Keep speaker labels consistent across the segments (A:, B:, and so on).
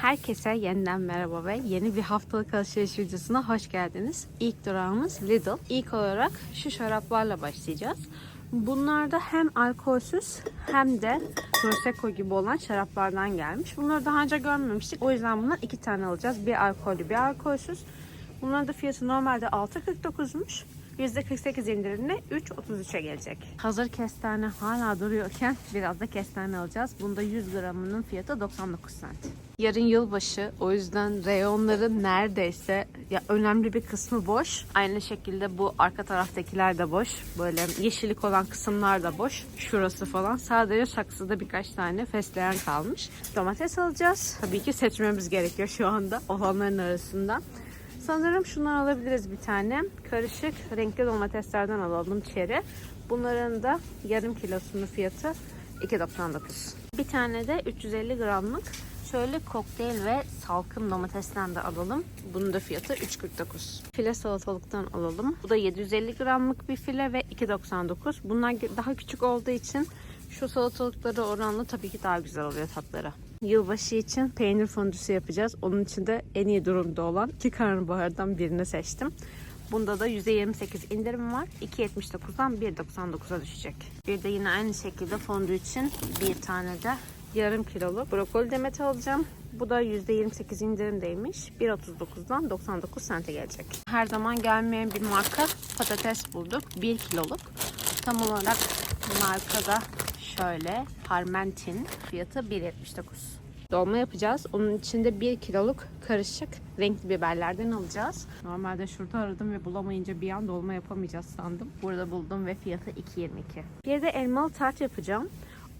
A: Herkese yeniden merhaba ve yeni bir haftalık alışveriş videosuna hoş geldiniz. İlk durağımız Lidl. İlk olarak şu şaraplarla başlayacağız. Bunlarda hem alkolsüz hem de Prosecco gibi olan şaraplardan gelmiş. Bunları daha önce görmemiştik. O yüzden bundan iki tane alacağız. Bir alkollü bir alkolsüz. Bunların da fiyatı normalde 6.49'muş. %48 indirimle 3.33'e gelecek. Hazır kestane hala duruyorken biraz da kestane alacağız. Bunda 100 gramının fiyatı 99 cent. Yarın yılbaşı o yüzden reyonların neredeyse ya önemli bir kısmı boş. Aynı şekilde bu arka taraftakiler de boş. Böyle yeşillik olan kısımlar da boş. Şurası falan. Sadece saksıda birkaç tane fesleğen kalmış. Domates alacağız. Tabii ki seçmemiz gerekiyor şu anda olanların arasında. Sanırım şundan alabiliriz bir tane. Karışık renkli domateslerden alalım çeri. Bunların da yarım kilosunun fiyatı 2.99. Bir tane de 350 gramlık şöyle kokteyl ve salkım domatesten de alalım. Bunun da fiyatı 3.49. File salatalıktan alalım. Bu da 750 gramlık bir file ve 2.99. Bunlar daha küçük olduğu için şu salatalıkları oranla tabii ki daha güzel oluyor tatları. Yılbaşı için peynir fondüsü yapacağız. Onun için de en iyi durumda olan iki karnabahardan birini seçtim. Bunda da %28 indirim var. 2.79'dan 1.99'a düşecek. Bir de yine aynı şekilde fondü için bir tane de yarım kiloluk brokoli demeti alacağım. Bu da %28 indirimdeymiş. 1.39'dan 99 sente gelecek. Her zaman gelmeyen bir marka patates bulduk. 1 kiloluk. Tam olarak markada şöyle Parmentin fiyatı 1.79. Dolma yapacağız. Onun içinde 1 kiloluk karışık renkli biberlerden alacağız. Normalde şurada aradım ve bulamayınca bir an dolma yapamayacağız sandım. Burada buldum ve fiyatı 2.22. Bir de elmalı tart yapacağım.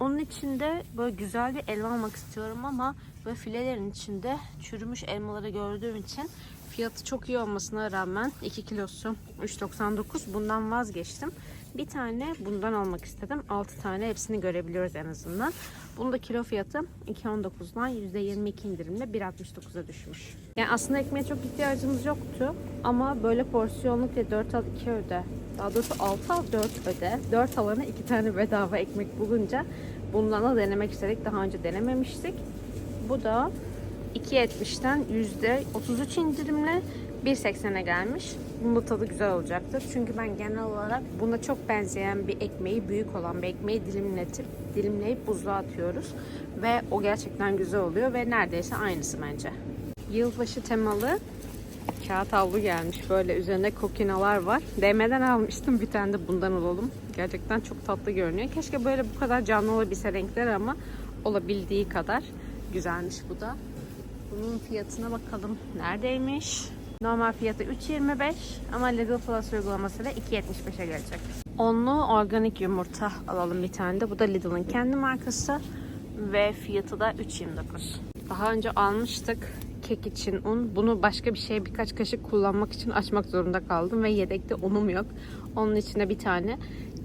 A: Onun içinde böyle güzel bir elma almak istiyorum ama böyle filelerin içinde çürümüş elmaları gördüğüm için fiyatı çok iyi olmasına rağmen 2 kilosu 3.99 bundan vazgeçtim. Bir tane bundan almak istedim. 6 tane hepsini görebiliyoruz en azından. Bunun da kilo fiyatı 2.19'dan %22 indirimle 1.69'a düşmüş. Yani aslında ekmeğe çok ihtiyacımız yoktu. Ama böyle porsiyonluk ve 4 al 2 öde. Daha doğrusu 6 al 4 öde. 4 alana 2 tane bedava ekmek bulunca bundan da denemek istedik. Daha önce denememiştik. Bu da 2.70'ten %33 indirimle 1.80'e gelmiş. Bunun da tadı güzel olacaktır. Çünkü ben genel olarak buna çok benzeyen bir ekmeği, büyük olan bir ekmeği dilimletip, dilimleyip buzluğa atıyoruz. Ve o gerçekten güzel oluyor ve neredeyse aynısı bence. Yılbaşı temalı kağıt havlu gelmiş. Böyle üzerinde kokinalar var. DM'den almıştım. Bir tane de bundan alalım. Gerçekten çok tatlı görünüyor. Keşke böyle bu kadar canlı olabilse renkler ama olabildiği kadar güzelmiş bu da. Bunun fiyatına bakalım. Neredeymiş? Normal fiyatı 3.25 ama Lidl Plus uygulamasıyla 2.75'e gelecek. Onlu organik yumurta alalım bir tane de. Bu da Lidl'ın kendi markası ve fiyatı da 3.29. Daha önce almıştık kek için un. Bunu başka bir şeye birkaç kaşık kullanmak için açmak zorunda kaldım ve yedekte unum yok. Onun içinde bir tane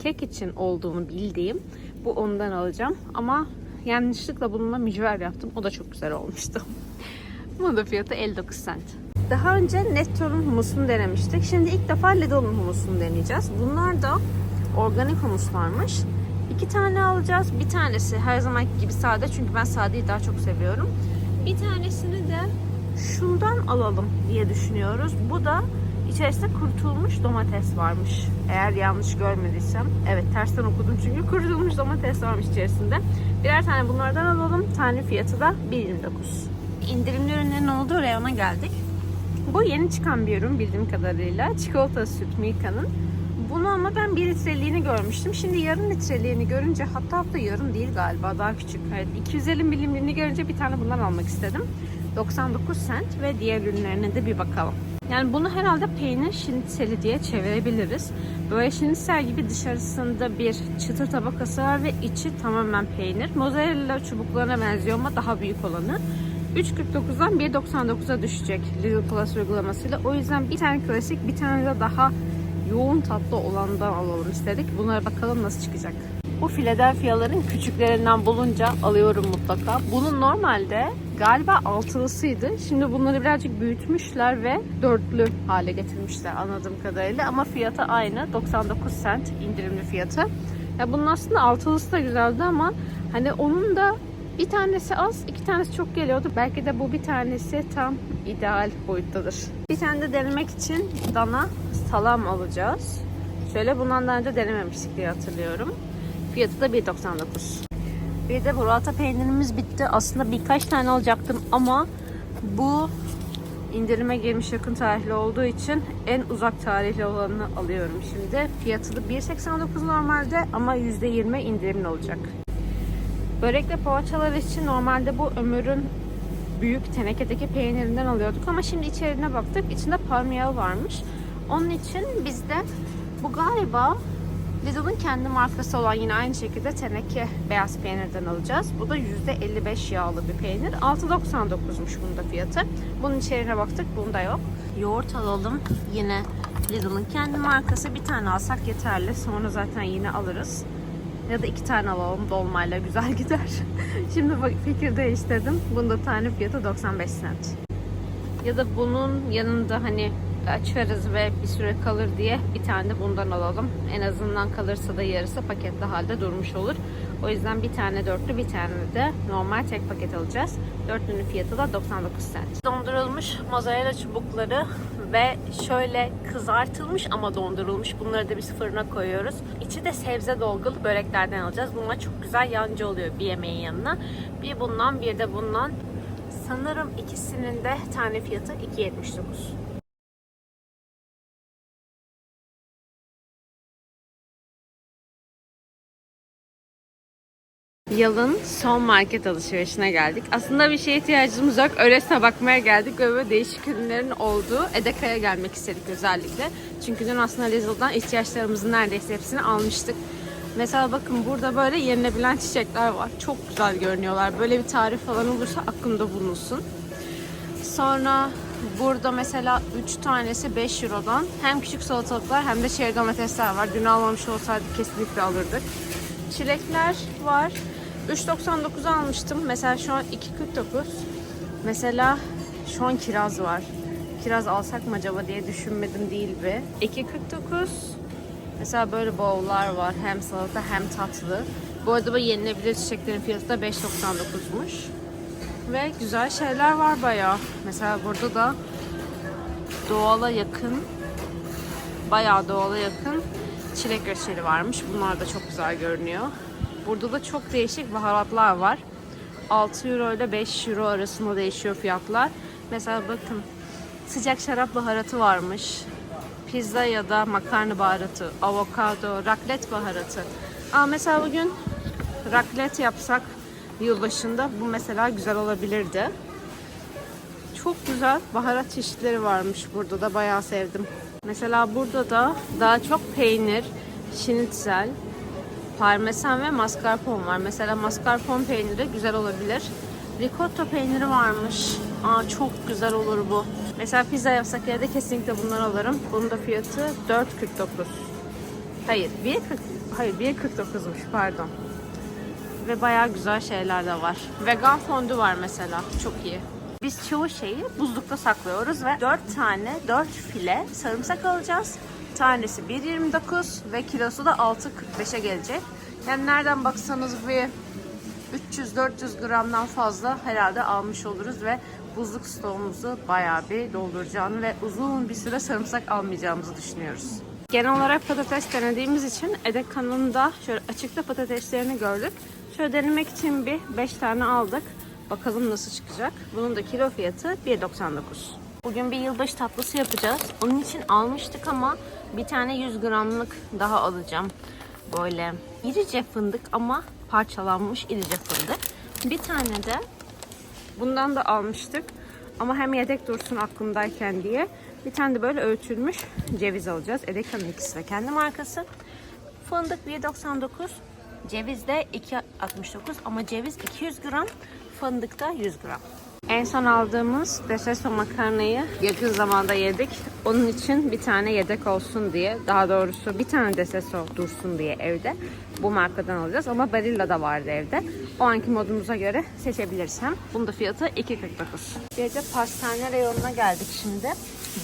A: kek için olduğunu bildiğim bu ondan alacağım. Ama yanlışlıkla bununla mücver yaptım. O da çok güzel olmuştu. Bunun da fiyatı 59 cent. Daha önce Netto'nun humusunu denemiştik. Şimdi ilk defa Lidl'ın humusunu deneyeceğiz. Bunlar da organik humuslarmış. İki tane alacağız. Bir tanesi her zamanki gibi sade çünkü ben sadeyi daha çok seviyorum. Bir tanesini de şundan alalım diye düşünüyoruz. Bu da içerisinde kurutulmuş domates varmış. Eğer yanlış görmediysem. Evet tersten okudum çünkü kurutulmuş domates varmış içerisinde. Birer tane bunlardan alalım. Tane fiyatı da 1.29. İndirimli ürünlerin olduğu reyona geldik. Bu yeni çıkan bir ürün bildiğim kadarıyla. Çikolata süt Milka'nın. Bunu ama ben 1 litreliğini görmüştüm. Şimdi yarım litreliğini görünce hatta hatta yarım değil galiba daha küçük. Evet 250 milimliğini görünce bir tane bundan almak istedim. 99 cent ve diğer ürünlerine de bir bakalım. Yani bunu herhalde peynir şinitseli diye çevirebiliriz. Böyle şinitsel gibi dışarısında bir çıtır tabakası var ve içi tamamen peynir. Mozzarella çubuklarına benziyor ama daha büyük olanı. 3.49'dan 1.99'a düşecek Lidl Plus uygulamasıyla. O yüzden bir tane klasik bir tane de daha yoğun tatlı olandan alalım istedik. Bunlara bakalım nasıl çıkacak. Bu Philadelphia'ların küçüklerinden bulunca alıyorum mutlaka. Bunun normalde galiba altılısıydı. Şimdi bunları birazcık büyütmüşler ve dörtlü hale getirmişler anladığım kadarıyla. Ama fiyatı aynı. 99 cent indirimli fiyatı. Ya bunun aslında altılısı da güzeldi ama hani onun da Bir tanesi az, iki tanesi çok geliyordu. Belki de bu bir tanesi tam ideal boyuttadır. Bir tane de denemek için dana salam alacağız. Şöyle bundan daha önce denememiştik diye hatırlıyorum. Fiyatı da 1.99. Bir de burrata peynirimiz bitti. Aslında birkaç tane alacaktım ama bu indirime girmiş yakın tarihli olduğu için en uzak tarihli olanını alıyorum şimdi. Fiyatı da 1.89 normalde ama %20 indirimli olacak. Börekle poğaçalar için normalde bu ömürün büyük tenekedeki peynirinden alıyorduk ama şimdi içeriğine baktık. İçinde palmiye varmış. Onun için biz de bu galiba Lidl'ın kendi markası olan yine aynı şekilde teneke beyaz peynirden alacağız. Bu da %55 yağlı bir peynir. 6.99'muş bunda fiyatı. Bunun içeriğine baktık. Bunda yok. Yoğurt alalım. Yine Lidl'ın kendi markası. Bir tane alsak yeterli. Sonra zaten yine alırız. Ya da iki tane alalım dolmayla güzel gider. Şimdi fikir değiştirdim. Bunda tane fiyatı 95 cent. Ya da bunun yanında hani açarız ve bir süre kalır diye bir tane de bundan alalım. En azından kalırsa da yarısı paketli halde durmuş olur. O yüzden bir tane dörtlü bir tane de normal tek paket alacağız. Dörtlünün fiyatı da 99 cent. Dondurulmuş mozzarella çubukları ve şöyle kızartılmış ama dondurulmuş. Bunları da biz fırına koyuyoruz. İçi de sebze dolgulu böreklerden alacağız. Bunlar çok güzel yancı oluyor bir yemeğin yanına. Bir bundan bir de bundan. Sanırım ikisinin de tane fiyatı 2.79. Yılın son market alışverişine geldik. Aslında bir şeye ihtiyacımız yok. Öylesine bakmaya geldik ve böyle değişik ürünlerin olduğu Edeka'ya gelmek istedik özellikle. Çünkü dün aslında Lidl'dan ihtiyaçlarımızın neredeyse hepsini almıştık. Mesela bakın burada böyle yenilebilen çiçekler var. Çok güzel görünüyorlar. Böyle bir tarif falan olursa aklımda bulunsun. Sonra burada mesela 3 tanesi 5 Euro'dan hem küçük salatalıklar hem de çeri domatesler var. Dün almamış olsaydık kesinlikle alırdık. Çilekler var. 3.99 almıştım. Mesela şu an 2.49. Mesela şu an kiraz var. Kiraz alsak mı acaba diye düşünmedim değil bir. 2.49. Mesela böyle bowl'lar var. Hem salata hem tatlı. Bu arada bu yenilebilir çiçeklerin fiyatı da 5.99'muş. Ve güzel şeyler var bayağı. Mesela burada da doğala yakın bayağı doğala yakın çilek reçeli varmış. Bunlar da çok güzel görünüyor. Burada da çok değişik baharatlar var. 6 euro ile 5 euro arasında değişiyor fiyatlar. Mesela bakın sıcak şarap baharatı varmış. Pizza ya da makarna baharatı, avokado, raclette baharatı. Aa mesela bugün raclette yapsak yılbaşında bu mesela güzel olabilirdi. Çok güzel baharat çeşitleri varmış burada da bayağı sevdim. Mesela burada da daha çok peynir, şinitzel, parmesan ve mascarpone var. Mesela mascarpone peyniri güzel olabilir. Ricotta peyniri varmış. Aa çok güzel olur bu. Mesela pizza yapsak evde kesinlikle bundan alırım. Bunun da fiyatı 4.49. Hayır, 1.40 Hayır, 1.49'muş pardon. Ve bayağı güzel şeyler de var. Vegan fondü var mesela. Çok iyi. Biz çoğu şeyi buzlukta saklıyoruz ve 4 tane 4 file sarımsak alacağız. Tanesi 1.29 ve kilosu da 6.45'e gelecek. Yani nereden baksanız bir 300-400 gramdan fazla herhalde almış oluruz ve buzluk stoğumuzu bayağı bir dolduracağını ve uzun bir süre sarımsak almayacağımızı düşünüyoruz. Genel olarak patates denediğimiz için Edeka'nın da şöyle açıkta patateslerini gördük. Şöyle denemek için bir 5 tane aldık. Bakalım nasıl çıkacak. Bunun da kilo fiyatı 1.99. Bugün bir yılbaşı tatlısı yapacağız. Onun için almıştık ama bir tane 100 gramlık daha alacağım. Böyle irice fındık ama parçalanmış irice fındık. Bir tane de bundan da almıştık. Ama hem yedek dursun aklımdayken diye. Bir tane de böyle öğütülmüş ceviz alacağız. Edeka'nın ikisi de kendi markası. Fındık 1.99. Ceviz de 2.69 ama ceviz 200 gram, fındık da 100 gram. En son aldığımız deseso makarnayı yakın zamanda yedik. Onun için bir tane yedek olsun diye, daha doğrusu bir tane deseso dursun diye evde bu markadan alacağız. Ama Barilla da vardı evde. O anki modumuza göre seçebiliriz hem. Bunun da fiyatı 2.49. Bir de pastane reyonuna geldik şimdi.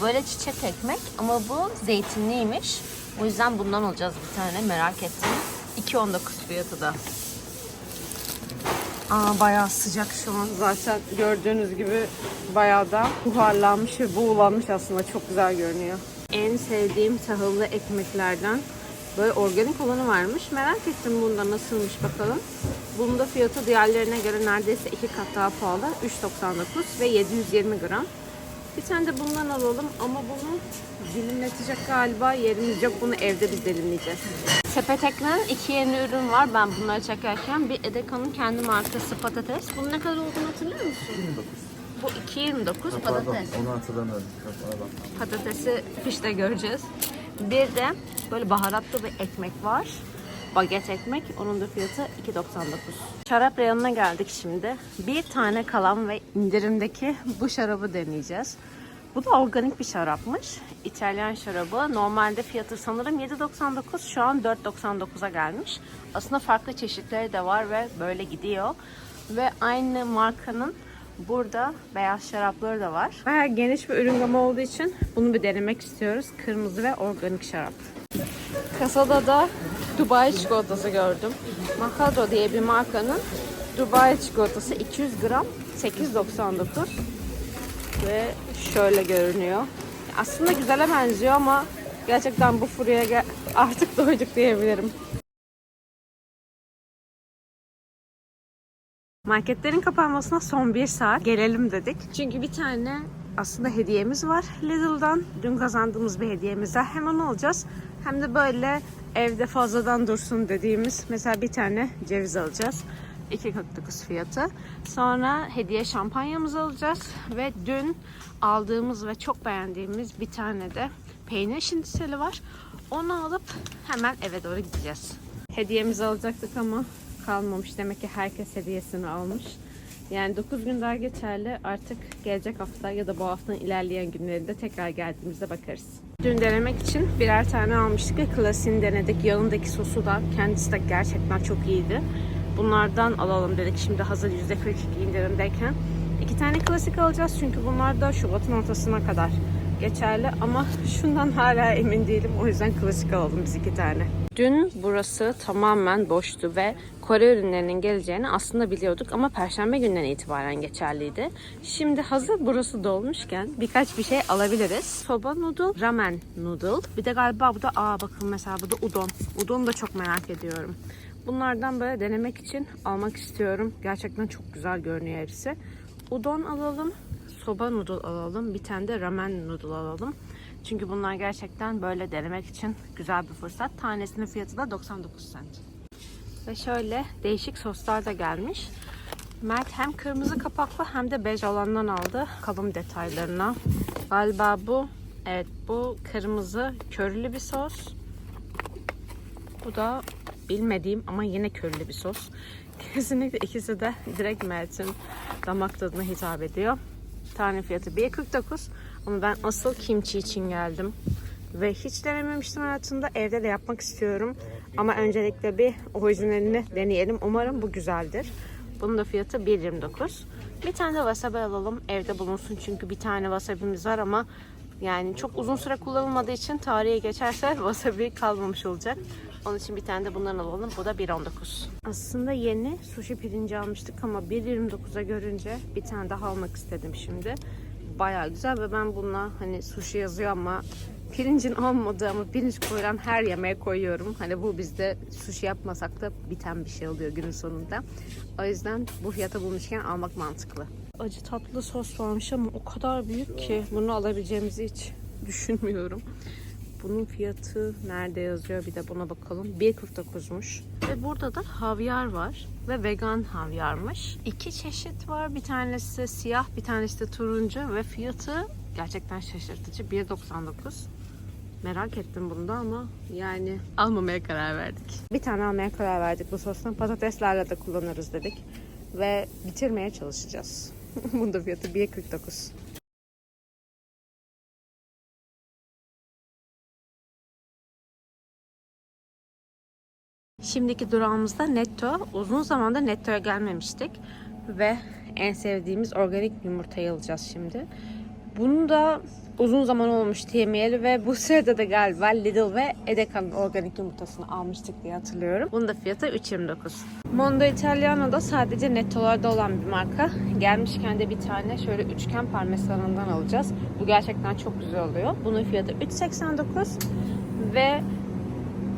A: Böyle çiçek ekmek ama bu zeytinliymiş. O yüzden bundan alacağız bir tane merak ettim. 2.19 fiyatı da. Aa, bayağı sıcak şu an. Zaten gördüğünüz gibi bayağı da buharlanmış ve buğulanmış aslında. Çok güzel görünüyor. En sevdiğim tahıllı ekmeklerden böyle organik olanı varmış. Merak ettim bunda nasılmış bakalım. Bunda fiyatı diğerlerine göre neredeyse iki kat daha pahalı. 3.99 ve 720 gram. Bir tane de bundan alalım ama bunu dilimletecek galiba yerimiz yok. Bunu evde biz dilimleyeceğiz. Sepet eklenen iki yeni ürün var ben bunları çekerken. Bir Edekan'ın kendi markası patates. Bunun ne kadar olduğunu hatırlıyor musun?
B: 29.
A: Bu 2.29
B: Pardon,
A: patates.
B: onu hatırlamıyorum.
A: Patatesi fişte göreceğiz. Bir de böyle baharatlı bir ekmek var. Baget ekmek. Onun da fiyatı 2.99. Şarap reyonuna geldik şimdi. Bir tane kalan ve indirimdeki bu şarabı deneyeceğiz. Bu da organik bir şarapmış. İtalyan şarabı. Normalde fiyatı sanırım 7.99. Şu an 4.99'a gelmiş. Aslında farklı çeşitleri de var ve böyle gidiyor. Ve aynı markanın Burada beyaz şarapları da var. Bayağı geniş bir ürün gamı olduğu için bunu bir denemek istiyoruz. Kırmızı ve organik şarap. Kasada da Dubai çikolatası gördüm. Macado diye bir markanın Dubai çikolatası 200 gram 8.99 ve şöyle görünüyor. Aslında güzele benziyor ama gerçekten bu furyaya artık doyduk diyebilirim. Marketlerin kapanmasına son bir saat gelelim dedik. Çünkü bir tane aslında hediyemiz var Lidl'dan. Dün kazandığımız bir hediyemiz var. Hem onu alacağız hem de böyle evde fazladan dursun dediğimiz mesela bir tane ceviz alacağız. 2.49 fiyatı. Sonra hediye şampanyamızı alacağız ve dün aldığımız ve çok beğendiğimiz bir tane de peynir şinitseli var. Onu alıp hemen eve doğru gideceğiz. Hediyemizi alacaktık ama kalmamış. Demek ki herkes hediyesini almış. Yani 9 gün daha geçerli. Artık gelecek hafta ya da bu haftanın ilerleyen günlerinde tekrar geldiğimizde bakarız. Dün denemek için birer tane almıştık ve klasiğini denedik. Yanındaki sosu da kendisi de gerçekten çok iyiydi. Bunlardan alalım dedik şimdi hazır %42 indirimdeyken. İki tane klasik alacağız çünkü bunlar da Şubat'ın ortasına kadar geçerli ama şundan hala emin değilim. O yüzden klasik alalım biz iki tane. Dün burası tamamen boştu ve Kore ürünlerinin geleceğini aslında biliyorduk ama Perşembe günden itibaren geçerliydi. Şimdi hazır burası dolmuşken birkaç bir şey alabiliriz. Soba noodle, ramen noodle. Bir de galiba bu da aa bakın mesela bu da udon. Udon da çok merak ediyorum. Bunlardan böyle denemek için almak istiyorum. Gerçekten çok güzel görünüyor hepsi. Udon alalım soba noodle alalım. Bir tane de ramen noodle alalım. Çünkü bunlar gerçekten böyle denemek için güzel bir fırsat. Tanesinin fiyatı da 99 cent. Ve şöyle değişik soslar da gelmiş. Mert hem kırmızı kapaklı hem de bej olandan aldı. Bakalım detaylarına. Galiba bu evet bu kırmızı körlü bir sos. Bu da bilmediğim ama yine körlü bir sos. Kesinlikle ikisi de direkt Mert'in damak tadına hitap ediyor. Tane fiyatı 1.49 ama ben asıl kimchi için geldim. Ve hiç denememiştim hayatımda. Evde de yapmak istiyorum. Ama öncelikle bir orijinalini deneyelim. Umarım bu güzeldir. Bunun da fiyatı 1.29. Bir tane de wasabi alalım. Evde bulunsun çünkü bir tane wasabimiz var ama yani çok uzun süre kullanılmadığı için tarihe geçerse wasabi kalmamış olacak. Onun için bir tane de bundan alalım. Bu da 1.19. Aslında yeni sushi pirinci almıştık ama 1.29'a görünce bir tane daha almak istedim şimdi. Bayağı güzel ve ben bununla hani sushi yazıyor ama pirincin olmadığı ama pirinç koyulan her yemeğe koyuyorum. Hani bu bizde sushi yapmasak da biten bir şey oluyor günün sonunda. O yüzden bu fiyata bulmuşken almak mantıklı. Acı tatlı sos varmış ama o kadar büyük ki bunu alabileceğimizi hiç düşünmüyorum. Bunun fiyatı nerede yazıyor bir de buna bakalım. 1.49'muş. Ve burada da havyar var. Ve vegan havyarmış. İki çeşit var. Bir tanesi siyah, bir tanesi de turuncu. Ve fiyatı gerçekten şaşırtıcı. 1.99. Merak ettim bunda ama yani almamaya karar verdik. Bir tane almaya karar verdik bu sostan. Patateslerle de kullanırız dedik. Ve bitirmeye çalışacağız. Bunun da fiyatı 1.49. Şimdiki durağımızda Netto. Uzun zamandır Netto'ya gelmemiştik. Ve en sevdiğimiz organik yumurtayı alacağız şimdi. Bunu da uzun zaman olmuş yemeyeli ve bu sırada da galiba Lidl ve Edeka'nın organik yumurtasını almıştık diye hatırlıyorum. Bunun da fiyatı 3.29. Mondo Italiano da sadece nettolarda olan bir marka. Gelmişken de bir tane şöyle üçgen parmesanından alacağız. Bu gerçekten çok güzel oluyor. Bunun fiyatı 3.89 ve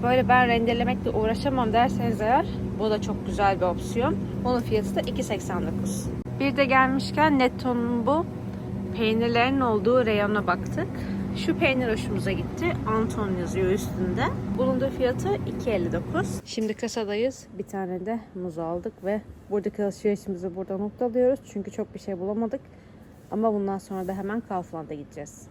A: böyle ben rendelemekle uğraşamam derseniz eğer bu da çok güzel bir opsiyon. Onun fiyatı da 2.89. Bir de gelmişken Netto'nun bu peynirlerin olduğu reyona baktık. Şu peynir hoşumuza gitti. Anton yazıyor üstünde. Bunun da fiyatı 2.59. Şimdi kasadayız. Bir tane de muz aldık ve buradaki alışverişimizi burada noktalıyoruz. Çünkü çok bir şey bulamadık. Ama bundan sonra da hemen Kaufland'a gideceğiz.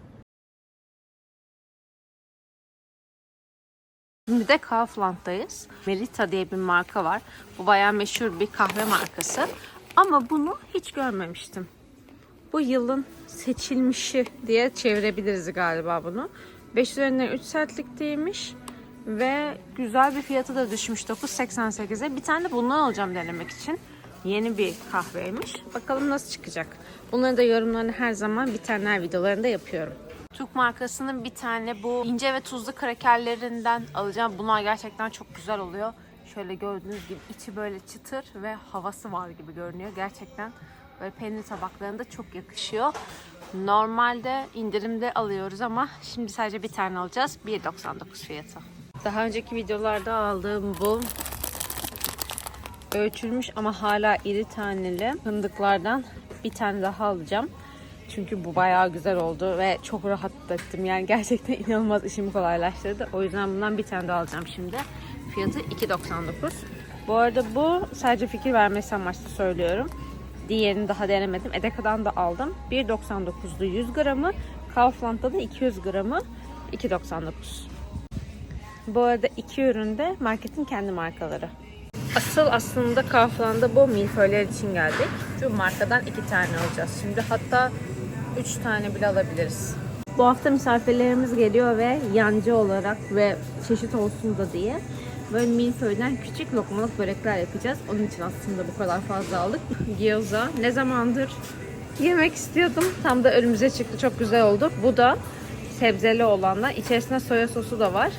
A: Şimdi de Kaufland'dayız. Melita diye bir marka var. Bu bayağı meşhur bir kahve markası. Ama bunu hiç görmemiştim. Bu yılın seçilmişi diye çevirebiliriz galiba bunu. 5 üzerinden 3 sertlikteymiş. Ve güzel bir fiyatı da düşmüş 9.88'e. Bir tane de bundan alacağım denemek için. Yeni bir kahveymiş. Bakalım nasıl çıkacak. Bunların da yorumlarını her zaman bitenler videolarında yapıyorum. Türk markasının bir tane bu ince ve tuzlu krakerlerinden alacağım. Bunlar gerçekten çok güzel oluyor. Şöyle gördüğünüz gibi içi böyle çıtır ve havası var gibi görünüyor. Gerçekten böyle peynir tabaklarında çok yakışıyor. Normalde indirimde alıyoruz ama şimdi sadece bir tane alacağız. 1.99 fiyatı. Daha önceki videolarda aldığım bu ölçülmüş ama hala iri taneli fındıklardan bir tane daha alacağım. Çünkü bu bayağı güzel oldu ve çok rahat ettim. Yani gerçekten inanılmaz işimi kolaylaştırdı. O yüzden bundan bir tane daha alacağım şimdi. Fiyatı 2.99. Bu arada bu sadece fikir vermesi amaçlı söylüyorum. Diğerini daha denemedim. Edeka'dan da aldım. 1.99'du 100 gramı. Kaufland'da da 200 gramı 2.99. Bu arada iki ürün de marketin kendi markaları. Asıl aslında Kaufland'da bu milföyler için geldik. Şu markadan iki tane alacağız. Şimdi hatta üç tane bile alabiliriz. Bu hafta misafirlerimiz geliyor ve yancı olarak ve çeşit olsun da diye böyle milföyden küçük lokmalık börekler yapacağız. Onun için aslında bu kadar fazla aldık. Gyoza ne zamandır yemek istiyordum. Tam da önümüze çıktı. Çok güzel oldu. Bu da sebzeli olanla. İçerisinde soya sosu da var.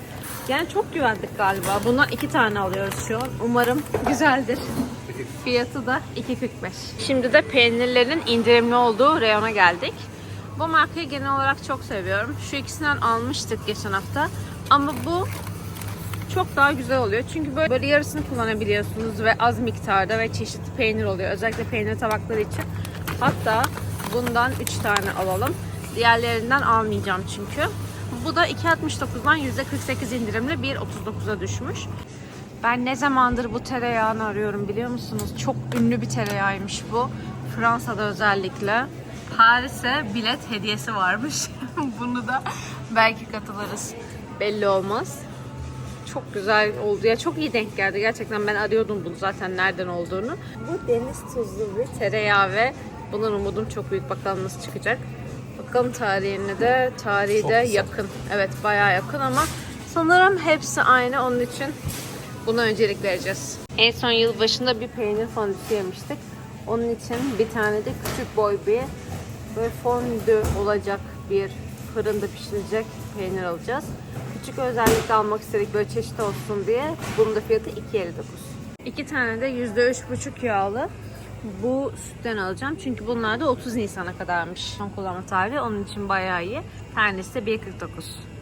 A: Yani çok güvendik galiba. Bundan iki tane alıyoruz şu an. Umarım güzeldir. Fiyatı da 2.45. Şimdi de peynirlerin indirimli olduğu reyona geldik. Bu markayı genel olarak çok seviyorum. Şu ikisinden almıştık geçen hafta. Ama bu çok daha güzel oluyor. Çünkü böyle, böyle yarısını kullanabiliyorsunuz ve az miktarda ve çeşitli peynir oluyor. Özellikle peynir tabakları için. Hatta bundan 3 tane alalım. Diğerlerinden almayacağım çünkü. Bu da 2.69'dan %48 indirimle 1.39'a düşmüş. Ben ne zamandır bu tereyağını arıyorum biliyor musunuz? Çok ünlü bir tereyağıymış bu. Fransa'da özellikle. Paris'e bilet hediyesi varmış. Bunu da belki katılırız. Belli olmaz. Çok güzel oldu. Ya çok iyi denk geldi. Gerçekten ben arıyordum bunu zaten nereden olduğunu. Bu deniz tuzlu bir tereyağı ve bunun umudum çok büyük. Bakalım nasıl çıkacak. Bakalım tarihine de. Tarihi de yakın. Evet bayağı yakın ama sanırım hepsi aynı. Onun için buna öncelik vereceğiz. En son yılbaşında bir peynir fondüsü yemiştik. Onun için bir tane de küçük boy bir böyle fondü olacak bir fırında pişirilecek peynir alacağız. Küçük özellikle almak istedik böyle çeşit olsun diye. Bunun da fiyatı 2.59. İki tane de %3,5 yağlı bu sütten alacağım. Çünkü bunlar da 30 Nisan'a kadarmış son kullanma tarihi. Onun için bayağı iyi. Tanesi de 1.49.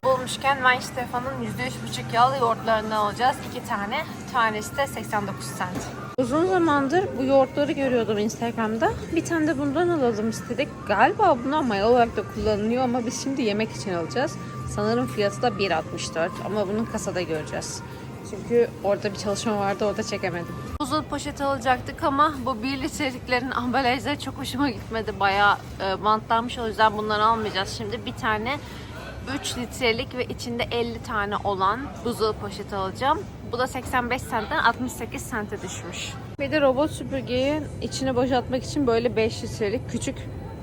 A: Bulmuşken Wine Stefan'ın %3,5 yağlı yoğurtlarından alacağız. iki tane. Tanesi de 89 cent. Uzun zamandır bu yoğurtları görüyordum Instagram'da. Bir tane de bundan alalım istedik. Galiba bunlar maya olarak da kullanılıyor ama biz şimdi yemek için alacağız. Sanırım fiyatı da 1.64 ama bunu kasada göreceğiz. Çünkü orada bir çalışma vardı orada çekemedim. Buzul poşet alacaktık ama bu 1 litreliklerin ambalajları çok hoşuma gitmedi. Bayağı e, bantlanmış o yüzden bunları almayacağız. Şimdi bir tane 3 litrelik ve içinde 50 tane olan buzul poşet alacağım. Bu da 85 centten 68 sente düşmüş. Bir de robot süpürgeyi içine boşaltmak için böyle 5 litrelik küçük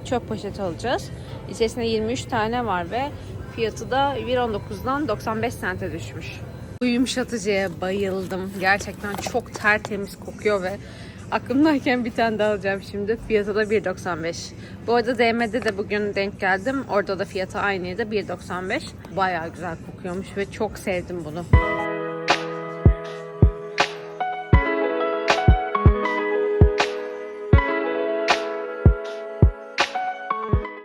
A: çöp poşeti alacağız. İçerisinde 23 tane var ve fiyatı da 1.19'dan 95 sente düşmüş. Bu yumuşatıcıya bayıldım. Gerçekten çok tertemiz kokuyor ve Aklımdayken bir tane daha alacağım şimdi. Fiyatı da 1.95. Bu arada DM'de de bugün denk geldim. Orada da fiyatı aynıydı 1.95. Bayağı güzel kokuyormuş ve çok sevdim bunu.